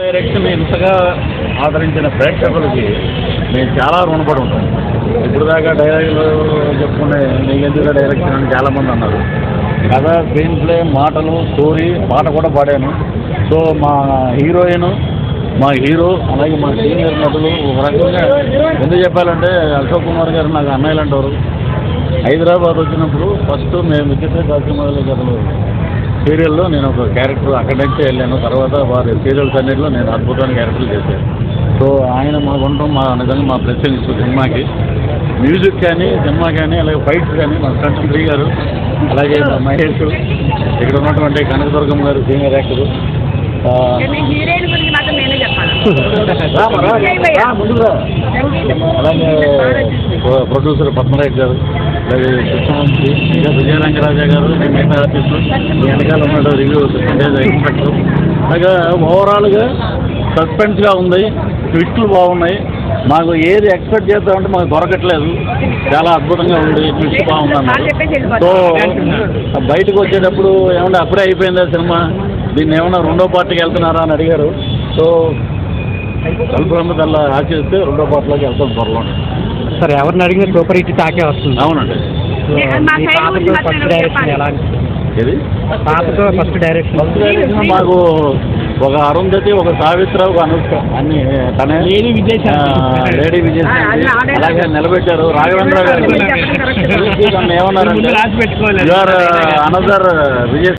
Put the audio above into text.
Direction ఇంతగా ఆదరించిన ప్రేక్షకులకి నేను చాలా రుణపడి ఉంటాను. ఇప్పుడు దాకా డైరెక్టర్ చెప్పుకునే నీకెందుకు డైరెక్షన్ అని చాలామంది అన్నారు. కథ స్క్రీన్ ప్లే మాటలు స్టోరీ పాట కూడా పాడాను. సో మా హీరోయిన్ మా హీరో అలాగే మా సీనియర్ నటులు ఒక రకంగా ఎందుకు చెప్పాలంటే అశోక్ కుమార్ గారు నాకు అన్నయ్యలు అంటారు హైదరాబాద్ వచ్చినప్పుడు ఫస్ట్ మేము విచిత్ర కార్యక్రమాలు కథలు సీరియల్లో నేను ఒక క్యారెక్టర్ అక్కడి నుంచే వెళ్ళాను. తర్వాత వారి సీరియల్స్ అన్నింటిలో నేను అద్భుతమైన క్యారెక్టర్లు చేశాను. సో ఆయన మాకు ఉండటం మా నిజంగా మా ప్రెసిడెంట్ సినిమాకి. మ్యూజిక్ కానీ సినిమా కానీ అలాగే ఫైట్స్ కానీ మా సంతం శ్రీ గారు అలాగే మా మహేష్ ఇక్కడ ఉన్నటువంటి కనకదుర్గం గారు సీనియర్ యాక్టర్. అలాగే ప్రొడ్యూసర్ పద్మరాజ్ గారు అలాగే కృష్ణవంశీ ఇంకా విజయరంగరాజా గారు నేను మిగతా ఆర్టిస్టులు వెనకాల ఉన్నాడు రివ్యూ ఇన్స్పెక్టర్ అలాగే ఓవరాల్గా సస్పెన్స్గా ఉంది ట్విస్టులు బాగున్నాయి. మాకు ఏది ఎక్స్పెక్ట్ చేద్దామంటే మాకు దొరకట్లేదు. చాలా అద్భుతంగా ఉంది ట్విస్ట్ బాగుంది సో బయటకు వచ్చేటప్పుడు ఏమన్నా అప్పుడే అయిపోయిందా సినిమా? దీన్ని ఏమన్నా రెండో పార్టీకి వెళ్తున్నారా అని అడిగారు. సో కల్పరమ్మ తెల్ల ఆశిస్తే రెండో పార్టీలోకి వెళ్తాం త్వరలో. సార్ ఎవరిని అడిగినా సూపర్ హిట్ టాకే వస్తుంది. అవునండి. First direction. ఎలా పాపతో ఫస్ట్ డైరెక్షన్. ఫస్ట్ డైరెక్షన్ మాకు ఒక అరుంధతి ఒక సావిత్ర ఒక అనుష్క అన్ని తనే లేడీ విజయశాంతి. ఆ, లేడీ అలాగే నిలబెట్టారు. రాఘవేంద్ర గారు. ఏమన్నారంటే పెట్టుకోవాలి. You are another Vijay